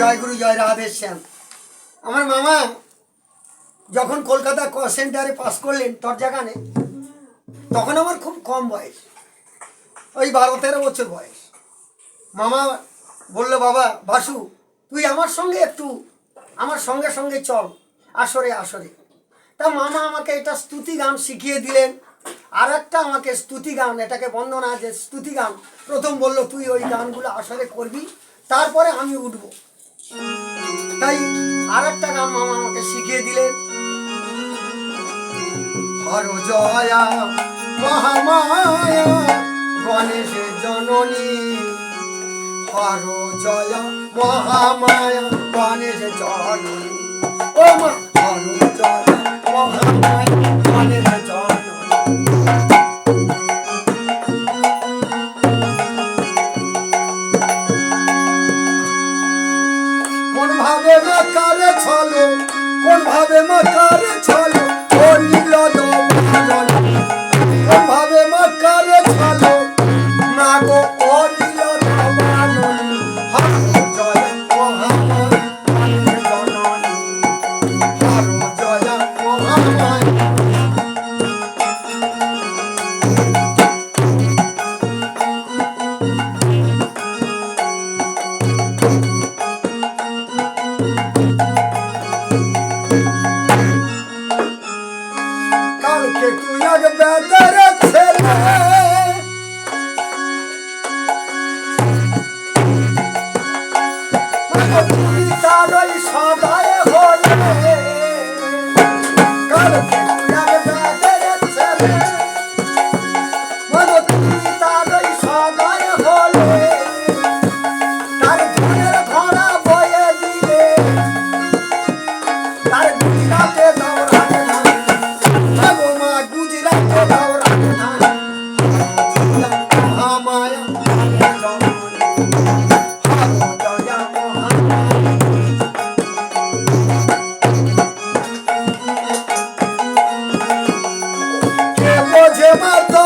জয় গুরু জয় রাধে শ্যাম আমার মামা যখন কলকাতা ক সেন্টারে পাস করলেন তরজাগানে তখন আমার খুব কম বয়স, ওই বারো তেরো বছর বয়স। মামা বলল, বাবা, বাসু, তুই আমার সঙ্গে একটু, আমার সঙ্গে সঙ্গে চল, আসরে আসরে। তা মামা আমাকে এটা স্তুতি গান শিখিয়ে দিলেন। আর একটা আমাকে স্তুতি গান, এটাকে বন্দনা যে স্তুতি গান, প্রথম বলল, তুই ওই গানগুলো আসরে করবি, তারপরে আমি উঠব। তাই আর একটা গান মামা আমাকে শিখিয়ে দিলেন। হর জয়া, মহামায়া, গণেশ জননী। হর জয়া, মহামায়া, গণেশ জননী। ও মা, হর জয়া, মহামায়া, গণেশ জননী। বেদের ছেলে তুই তার সদায় হলে কালকে mata.